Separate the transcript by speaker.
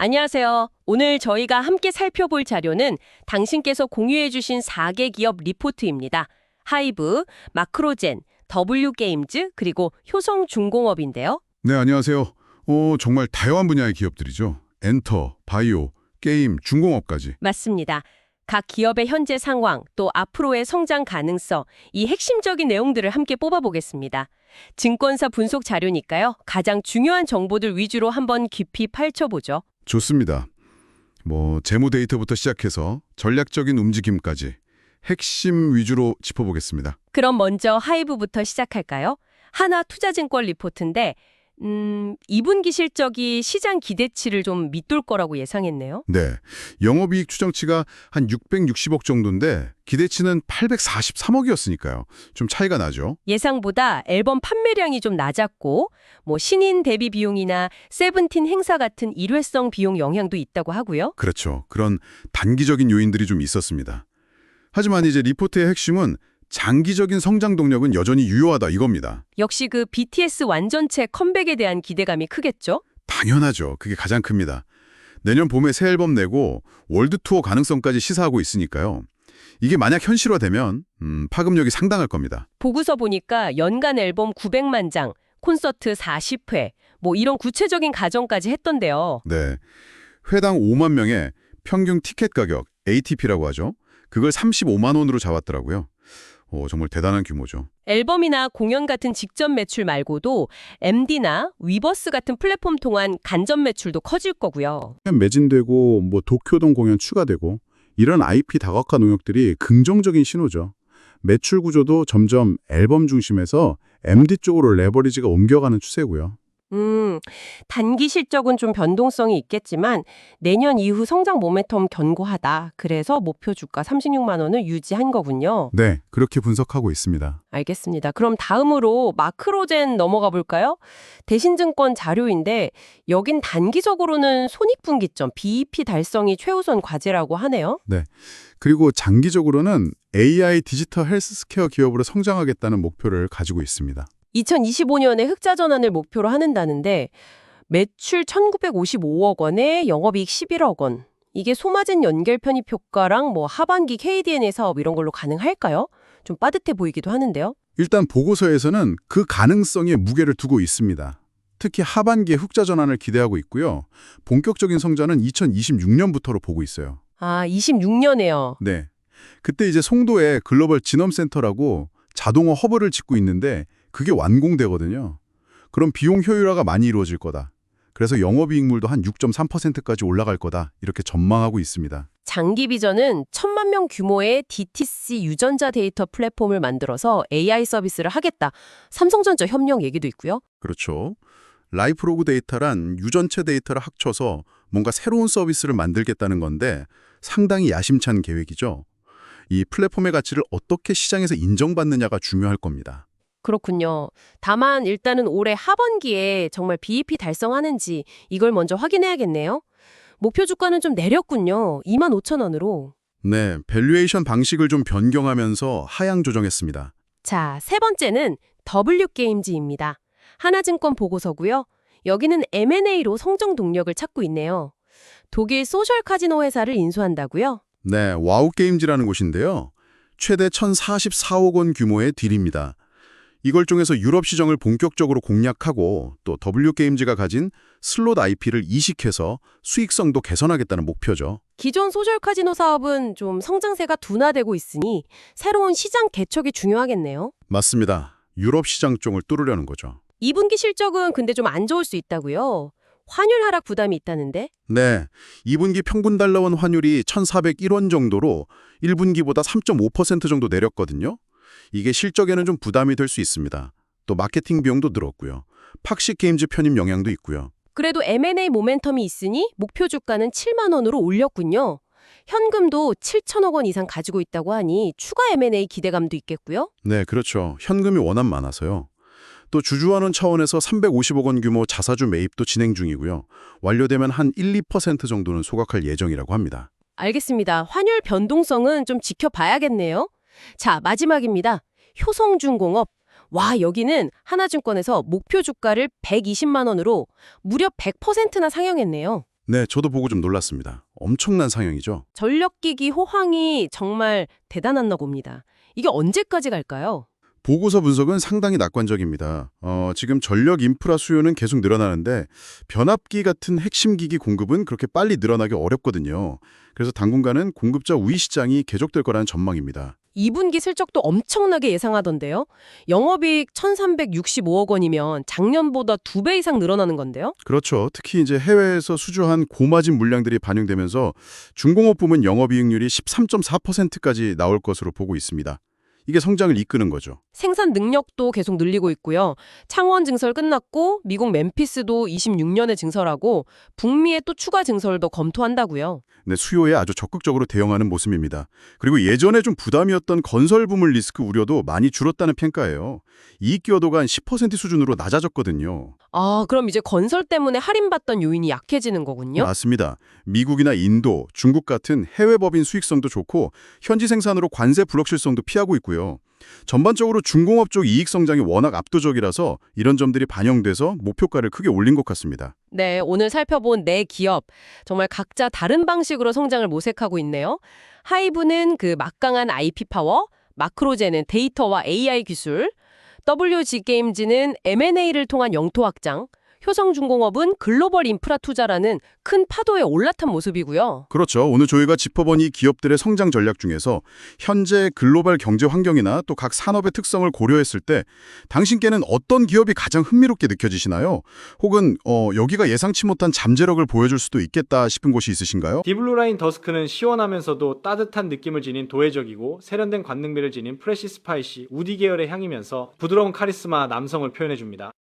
Speaker 1: 안녕하세요. 오늘 저희가 함께 살펴볼 자료는 당신께서 공유해주신 4개 기업 리포트입니다. 하이브, 마크로젠, W게임즈, 그리고 효성중공업인데요.
Speaker 2: 네, 안녕하세요. 어, 정말 다양한 분야의 기업들이죠. 엔터, 바이오, 게임, 중공업까지.
Speaker 1: 맞습니다. 각 기업의 현재 상황, 또 앞으로의 성장 가능성, 이 핵심적인 내용들을 함께 뽑아보겠습니다. 증권사 분석 자료니까요. 가장 중요한 정보들 위주로 한번 깊이 파헤쳐보죠.
Speaker 2: 좋습니다. 뭐 재무 데이터부터 시작해서 전략적인 움직임까지 핵심 위주로 짚어보겠습니다.
Speaker 1: 그럼 먼저 하이브부터 시작할까요? 하나 투자증권 리포트인데 음, 2분기 실적이 시장 기대치를 좀 밑돌 거라고 예상했네요.
Speaker 2: 네, 영업이익 추정치가 한 660억 정도인데 기대치는 843억이었으니까요. 좀 차이가 나죠.
Speaker 1: 예상보다 앨범 판매량이 좀 낮았고 뭐 신인 데뷔 비용이나 세븐틴 행사 같은 일회성 비용 영향도 있다고 하고요.
Speaker 2: 그렇죠. 그런 단기적인 요인들이 좀 있었습니다. 하지만 이제 리포트의 핵심은 장기적인 성장 동력은 여전히 유효하다 이겁니다.
Speaker 1: 역시 그 BTS 완전체 컴백에 대한 기대감이 크겠죠?
Speaker 2: 당연하죠. 그게 가장 큽니다. 내년 봄에 새 앨범 내고 월드 투어 가능성까지 시사하고 있으니까요. 이게 만약 현실화되면 음, 파급력이 상당할 겁니다.
Speaker 1: 보고서 보니까 연간 앨범 900만 장, 콘서트 40회, 뭐 이런 구체적인 가정까지 했던데요.
Speaker 2: 네. 회당 5만 명의 평균 티켓 가격 ATP라고 하죠. 그걸 35만 원으로 잡았더라고요. 오, 정말 대단한 규모죠.
Speaker 1: 앨범이나 공연 같은 직접 매출 말고도 MD나 위버스 같은 플랫폼 통한 간접 매출도 커질 거고요.
Speaker 3: 매진되고 뭐 도쿄동 공연 추가되고 이런 IP 다각화 농역들이 긍정적인 신호죠. 매출 구조도 점점 앨범 중심에서 MD 쪽으로 레버리지가 옮겨가는 추세고요.
Speaker 1: 음, 단기 실적은 좀 변동성이 있겠지만 내년 이후 성장 모멘텀 견고하다. 그래서 목표 주가 36만 원을 유지한 거군요.
Speaker 3: 네, 그렇게 분석하고 있습니다.
Speaker 1: 알겠습니다. 그럼 다음으로 마크로젠 넘어가 볼까요? 대신증권 자료인데 여긴 단기적으로는 손익분기점, BEP 달성이 최우선 과제라고 하네요.
Speaker 3: 그리고 장기적으로는 AI 디지털 헬스스케어 기업으로 성장하겠다는 목표를 가지고 있습니다.
Speaker 1: 2025년에 흑자 전환을 목표로 하는다는데 매출 1955억 원에 영업이익 11억 원. 이게 소마진 연결 편입 효과랑 뭐 하반기 KDNA 사업 이런 걸로 가능할까요? 좀 빠듯해 보이기도 하는데요.
Speaker 3: 일단 보고서에서는 그 가능성에 무게를 두고 있습니다. 특히 하반기에 흑자 전환을 기대하고 있고요. 본격적인 성장은 2026년부터로 보고 있어요.
Speaker 1: 아, 26년에요.
Speaker 3: 네. 그때 이제 송도에 글로벌 지넘센터라고 자동화 허브를 짓고 있는데 그게 완공되거든요. 그럼 비용 효율화가 많이 이루어질 거다. 그래서 영업이익률도 한 6.3%까지 올라갈 거다. 이렇게 전망하고 있습니다.
Speaker 1: 장기 비전은 천만 명 규모의 DTC 유전자 데이터 플랫폼을 만들어서 AI 서비스를 하겠다. 삼성전자 협력 얘기도 있고요.
Speaker 3: 그렇죠. 라이프로그 데이터란 유전체 데이터를 합쳐서 뭔가 새로운 서비스를 만들겠다는 건데 상당히 야심찬 계획이죠. 이 플랫폼의 가치를 어떻게 시장에서 인정받느냐가 중요할 겁니다.
Speaker 1: 그렇군요. 다만 일단은 올해 하반기에 정말 BEP 달성하는지 이걸 먼저 확인해야겠네요. 목표 주가는 좀 내렸군요. 2만 5천 원으로.
Speaker 3: 네, 밸류에이션 방식을 좀 변경하면서 하향 조정했습니다.
Speaker 1: 자, 세 번째는 W게임즈입니다. 하나증권 보고서고요. 여기는 M&A로 성장 동력을 찾고 있네요. 독일 소셜 카지노 회사를 인수한다고요?
Speaker 3: 네, 와우 게임즈라는 곳인데요. 최대 1,044억 원 규모의 딜입니다. 이걸 통해서 유럽 시장을 본격적으로 공략하고 또 W 게임즈가 가진 슬롯 IP를 이식해서 수익성도 개선하겠다는 목표죠.
Speaker 1: 기존 소셜 카지노 사업은 좀 성장세가 둔화되고 있으니 새로운 시장 개척이 중요하겠네요.
Speaker 3: 맞습니다. 유럽 시장 쪽을 뚫으려는 거죠.
Speaker 1: 2분기 실적은 근데 좀 안 좋을 수 있다고요. 환율 하락 부담이 있다는데?
Speaker 3: 네, 2분기 평균 달러원 환율이 1,401원 정도로 1분기보다 3.5% 정도 내렸거든요. 이게 실적에는 좀 부담이 될 수 있습니다. 또 마케팅 비용도 늘었고요. 팍시 게임즈 편입 영향도 있고요.
Speaker 1: 그래도 M&A 모멘텀이 있으니 목표 주가는 7만 원으로 올렸군요. 현금도 7천억 원 이상 가지고 있다고 하니 추가 M&A 기대감도 있겠고요.
Speaker 3: 네, 그렇죠. 현금이 워낙 많아서요. 또 주주환원 차원에서 350억 원 규모 자사주 매입도 진행 중이고요. 완료되면 한 1, 2% 정도는 소각할 예정이라고 합니다.
Speaker 1: 알겠습니다. 환율 변동성은 좀 지켜봐야겠네요. 자, 마지막입니다. 효성중공업. 와, 여기는 하나증권에서 목표 주가를 120만 원으로 무려 100%나 상향했네요.
Speaker 3: 네, 저도 보고 좀 놀랐습니다. 엄청난 상향이죠.
Speaker 1: 전력기기 호황이 정말 대단했나 봅니다. 이게 언제까지 갈까요?
Speaker 3: 보고서 분석은 상당히 낙관적입니다. 어, 지금 전력 인프라 수요는 계속 늘어나는데 변압기 같은 핵심 기기 공급은 그렇게 빨리 늘어나기 어렵거든요. 그래서 당분간은 공급자 우위 시장이 계속될 거라는 전망입니다.
Speaker 1: 2분기 실적도 엄청나게 예상하던데요. 영업이익 1,365억 원이면 작년보다 두배 이상 늘어나는 건데요.
Speaker 3: 그렇죠. 특히 이제 해외에서 수주한 고마진 물량들이 반영되면서 중공업 부문 영업이익률이 13.4%까지 나올 것으로 보고 있습니다. 이게 성장을 이끄는 거죠.
Speaker 1: 생산 능력도 계속 늘리고 있고요. 창원 증설 끝났고 미국 멤피스도 26년에 증설하고 북미에 또 추가 증설도 검토한다고요.
Speaker 3: 네, 수요에 아주 적극적으로 대응하는 모습입니다. 그리고 예전에 좀 부담이었던 건설 부문 리스크 우려도 많이 줄었다는 평가예요. 이익 기여도가 한 10% 수준으로 낮아졌거든요.
Speaker 1: 아, 그럼 이제 건설 때문에 할인받던 요인이 약해지는 거군요.
Speaker 3: 맞습니다. 미국이나 인도, 중국 같은 해외 법인 수익성도 좋고 현지 생산으로 관세 불확실성도 피하고 있고요. 전반적으로 중공업 쪽 이익 성장이 워낙 압도적이라서 이런 점들이 반영돼서 목표가를 크게 올린 것 같습니다.
Speaker 1: 네, 오늘 살펴본 네 기업 정말 각자 다른 방식으로 성장을 모색하고 있네요. 하이브는 그 막강한 IP 파워, 마크로제는 데이터와 AI 기술, WG 게임즈는 M&A를 통한 영토 확장, 효성중공업은 글로벌 인프라 투자라는 큰 파도에 올라탄 모습이고요.
Speaker 3: 그렇죠. 오늘 저희가 짚어본 이 기업들의 성장 전략 중에서 현재 글로벌 경제 환경이나 또 각 산업의 특성을 고려했을 때 당신께는 어떤 기업이 가장 흥미롭게 느껴지시나요? 혹은 어, 여기가 예상치 못한 잠재력을 보여줄 수도 있겠다 싶은 곳이 있으신가요?
Speaker 4: 디블루라인 더스크는 시원하면서도 따뜻한 느낌을 지닌 도회적이고 세련된 관능미를 지닌 프레시 스파이시 우디 계열의 향이면서 부드러운 카리스마 남성을 표현해줍니다.